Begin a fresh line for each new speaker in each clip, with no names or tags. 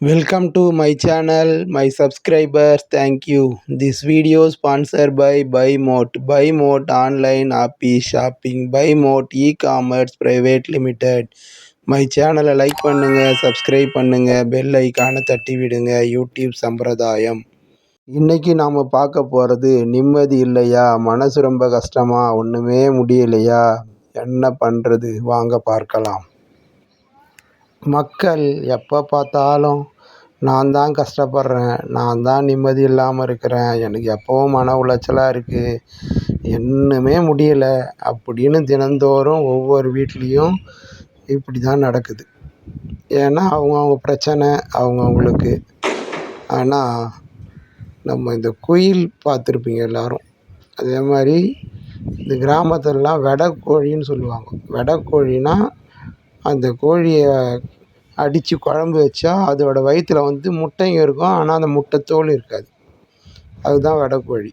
Welcome to my channel, my subscribers, thank you. This video sponsored by BuyMote. BuyMote online happy shopping. BuyMote e-commerce private limited. My சேனலை like பண்ணுங்க subscribe பண்ணுங்க bell ஐக்கானை தட்டி விடுங்க YouTube சம்பிரதாயம் இன்னைக்கு நாம் பார்க்க போகிறது நிம்மதி இல்லையா மனசு ரொம்ப கஷ்டமா ஒன்றுமே முடியலையா என்ன பண்ணுறது வாங்க பார்க்கலாம் மக்கள் எப்போ பார்த்தாலும் நான் தான் கஷ்டப்படுறேன் நான் தான் நிம்மதி இல்லாமல் இருக்கிறேன் எனக்கு எப்போவும் மன உளைச்சலாக இருக்குது ஒன்றுமே முடியலை அப்படின்னு தினந்தோறும் ஒவ்வொரு வீட்லேயும் இப்படி தான் நடக்குது. ஏன்னா அவங்கவுங்க பிரச்சனை அவங்கவுங்களுக்கு ஆனால் நம்ம இந்த குயில் பார்த்துருப்பீங்க எல்லோரும். அதே மாதிரி இந்த கிராமத்துலலாம் வெடக்கோழின்னு சொல்லுவாங்க. வெடைக்கோழின்னா அந்த கோழியை அடித்து குழம்பு வச்சா அதோடய வயிற்றுல வந்து முட்டையும் இருக்கும். ஆனால் அந்த முட்டை தோல் இருக்காது. அதுதான் வெடைக்கோழி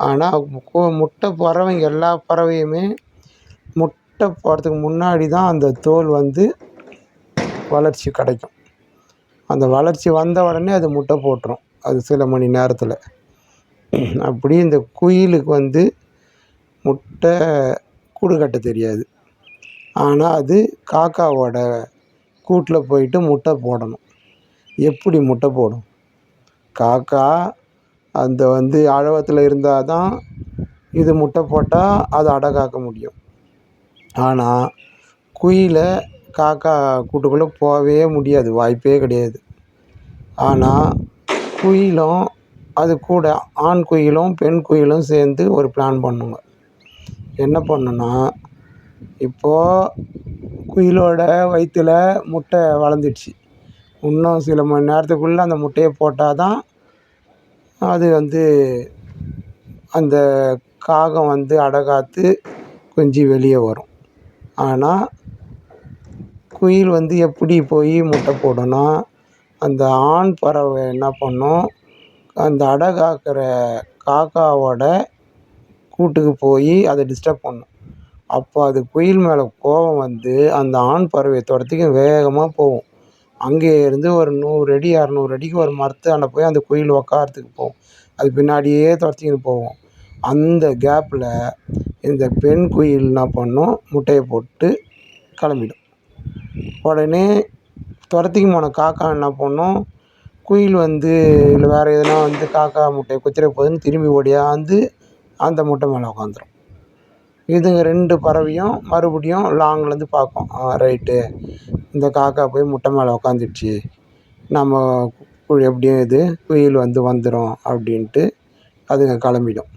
ஆனால் கோ முட்டை பறவைங்க எல்லா பறவையுமே முட்டை போடுறதுக்கு முன்னாடி தான் அந்த தோல் வந்து வளர்ச்சி கிடைக்கும். அந்த வளர்ச்சி வந்த உடனே அது முட்டை போட்டுரும். அது சில மணி நேரத்தில். அப்படி இந்த குயிலுக்கு வந்து முட்டை கூடு கட்ட தெரியாது. ஆனால் அது காக்காவோட கூட்டில் போயிட்டு முட்டை போடணும். எப்படி முட்டை போடும்? காக்கா அந்த வந்து ஆழவத்தில் இருந்தால் தான் இது முட்டை போட்டால் அது அடை காக்க முடியும். ஆனால் குயிலை காக்கா கூட்டுக்குள்ளே போகவே முடியாது வாய்ப்பே கிடையாது. ஆனால் குயிலும் அது கூட ஆண் குயிலும் பெண் குயிலும் சேர்ந்து ஒரு பிளான் பண்ணுங்க. என்ன பண்ணுன்னா இப்போது குயிலோட வயிற்றுல முட்டை வளர்ந்துடுச்சு. இன்னும் சில மணி நேரத்துக்குள்ளே அந்த முட்டையை போட்டால் தான் அது வந்து அந்த காகம் வந்து அடை காத்து குஞ்சு வெளியே வரும். ஆனால் குயில் வந்து எப்படி போய் முட்டை போடும்னா அந்த ஆண் பறவை என்ன பண்ணும் அந்த அடை காக்கிற காக்காவோட கூட்டுக்கு போய் அதை டிஸ்டர்ப் பண்ணும். அப்போ அது குயில் மேலே கோபம் வந்து அந்த ஆண் பறவையை துரத்திக்க வேகமாக போகும். அங்கேயே இருந்து ஒரு நூறு அடி இரநூறு அடிக்கு ஒரு மரத்தாண்ட போய் அந்த குயில் உக்கார்றதுக்கு போகும். அது பின்னாடியே துரத்திக்கின்னு போகும். அந்த கேப்பில் இந்த பெண் குயில் என்ன பண்ணும்? முட்டையை போட்டு கிளம்பிடும். உடனே துரத்திக்கு போன காக்கா என்ன பண்ணும்? குயில் வந்து இல்லை வேறு எதுனா வந்து காக்கா முட்டையை கொத்திட போகுதுன்னு திரும்பி ஓடியாந்து அந்த முட்டை மேலே உக்காந்துரும். இதுங்க ரெண்டு பறவையும் மறுபடியும் லாங்லேருந்து பார்க்கும். ரைட்டு. இந்த காக்கா போய் முட்டை மேலே உக்காந்துடுச்சு. நம்ம எப்படியும் இது குயில் வந்து வந்துடும் அப்படின்ட்டு அதுங்க கிளம்பிடும்.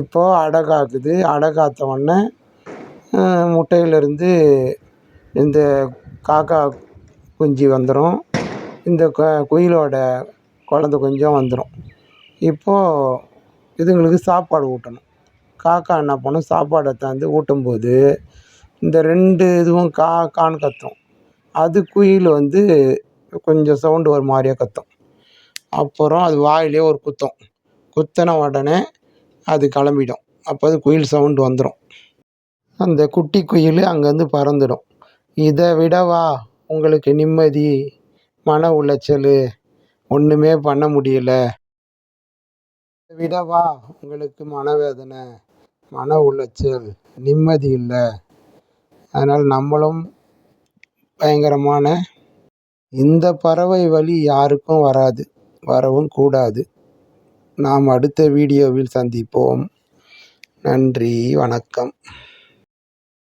இப்போது அடை காக்குது. அடை காத்த உடனே முட்டையிலேருந்து இந்த காக்கா குஞ்சு வந்துடும் இந்த க குயிலோட குழந்த கொஞ்சம் வந்துடும் இப்போது இதுங்களுக்கு சாப்பாடு ஊட்டணும். காக்கா என்ன பண்ணும் சாப்பாடை எடுத்தாந்து ஊட்டும்போது இந்த ரெண்டு இதுவும் கா கான்னு கத்தும். அது குயில் வந்து கொஞ்சம் சவுண்டு ஒரு மாதிரியா கத்தும். அப்புறம் அது வாயிலே ஒரு குத்தும். குத்தின உடனே அது கிளம்பிடும். அப்போ அது குயில் சவுண்டு வந்துடும் அந்த குட்டி குயில் அங்கேருந்து பறந்துடும். இதை விடவா உங்களுக்கு நிம்மதி மன உளைச்சல் ஒன்றுமே பண்ண முடியல. இதை விடவா உங்களுக்கு மனவேதனை. மன உளைச்சல் நிம்மதி இல்லை. அதனால் நம்மளும் பயங்கரமான இந்த பறவை வழி யாருக்கும் வராது வரவும் கூடாது. நாம் அடுத்த வீடியோவில் சந்திப்போம். நன்றி வணக்கம்.